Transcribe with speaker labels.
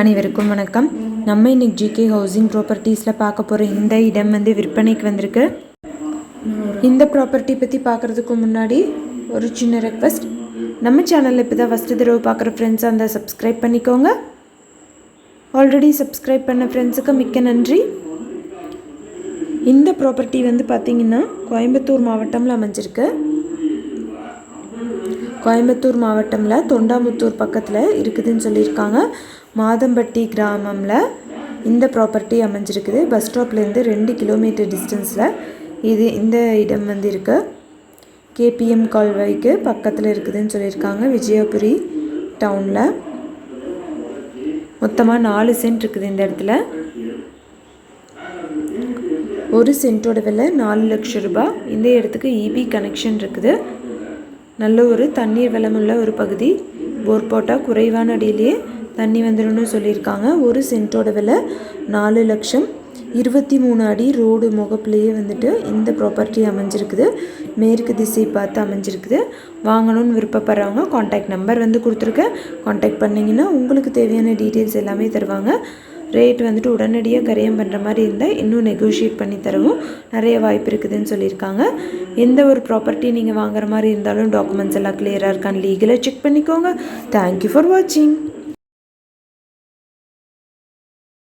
Speaker 1: அனைவருக்கும் வணக்கம். நம்ம இன்னைக்கு ஜிகே ஹவுசிங் ப்ராப்பர்ட்டிஸில் பார்க்க போகிற இந்த இடம் வந்து விற்பனைக்கு வந்திருக்கு. இந்த ப்ராப்பர்ட்டி பற்றி பார்க்குறதுக்கு முன்னாடி ஒரு சின்ன ரெக்வஸ்ட் நம்ம சேனலில் இப்போ தான் ஃபஸ்ட்டு தடவை பார்க்குற ஃப்ரெண்ட்ஸாக இருந்தால் சப்ஸ்கிரைப் பண்ணிக்கோங்க. ஆல்ரெடி சப்ஸ்கிரைப் பண்ண ஃப்ரெண்ட்ஸுக்கு மிக்க நன்றி. இந்த ப்ராப்பர்ட்டி வந்து பார்த்திங்கன்னா கோயம்புத்தூர் மாவட்டம்ல அமைஞ்சிருக்கு. கோயம்புத்தூர் மாவட்டமில் தொண்டாமுத்தூர் பக்கத்தில் இருக்குதுன்னு சொல்லியிருக்காங்க. மாதம்பட்டி கிராமமில் இந்த ப்ராப்பர்ட்டி அமைஞ்சிருக்குது. பஸ் ஸ்டாப்லேருந்து ரெண்டு கிலோமீட்டர் டிஸ்டன்ஸில் இது இந்த இடம் வந்து இருக்கு. கேபிஎம் கால்வாய்க்கு பக்கத்தில் இருக்குதுன்னு சொல்லியிருக்காங்க. விஜயபுரி டவுனில். மொத்தமாக நாலு சென்ட் இருக்குது இந்த இடத்துல. ஒரு சென்ட்டோட விலை நாலு லட்சம் ரூபாய். இந்த இடத்துக்கு இபி கனெக்ஷன் இருக்குது. நல்ல ஒரு தண்ணீர் வளமுள்ள ஒரு பகுதி. போர் போட்டால் குறைவான அடியிலேயே தண்ணி வந்துடும்னு சொல்லியிருக்காங்க. ஒரு சென்ட்டோட விலை நாலு லட்சம் இருபத்தி மூணு அடி ரோடு முகப்புலேயே வந்துட்டு இந்த ப்ராப்பர்ட்டி அமைஞ்சிருக்குது. மேற்கு திசை பார்த்து அமைஞ்சிருக்குது. வாங்கணும்னு விருப்பப்படுறவங்க காண்டாக்ட் நம்பர் வந்து கொடுத்துருக்கேன் காண்டாக்ட் பண்ணிங்கன்னா உங்களுக்கு தேவையான டீட்டெயில்ஸ் எல்லாமே தருவாங்க. ரேட் வந்துட்டு உடனடியாக கரையம் பண்ணுற மாதிரி இருந்தால் இன்னும் நெகோஷியேட் பண்ணி தரவும் நிறைய வாய்ப்பு இருக்குதுன்னு சொல்லியிருக்காங்க. எந்த ஒரு ப்ராப்பர்ட்டி நீங்கள் வாங்குற மாதிரி இருந்தாலும் டாக்குமெண்ட்ஸ் எல்லாம் கிளியராக இருக்கான்னு லீகலாக செக் பண்ணிக்கோங்க. தேங்க்யூ ஃபார் வாட்சிங்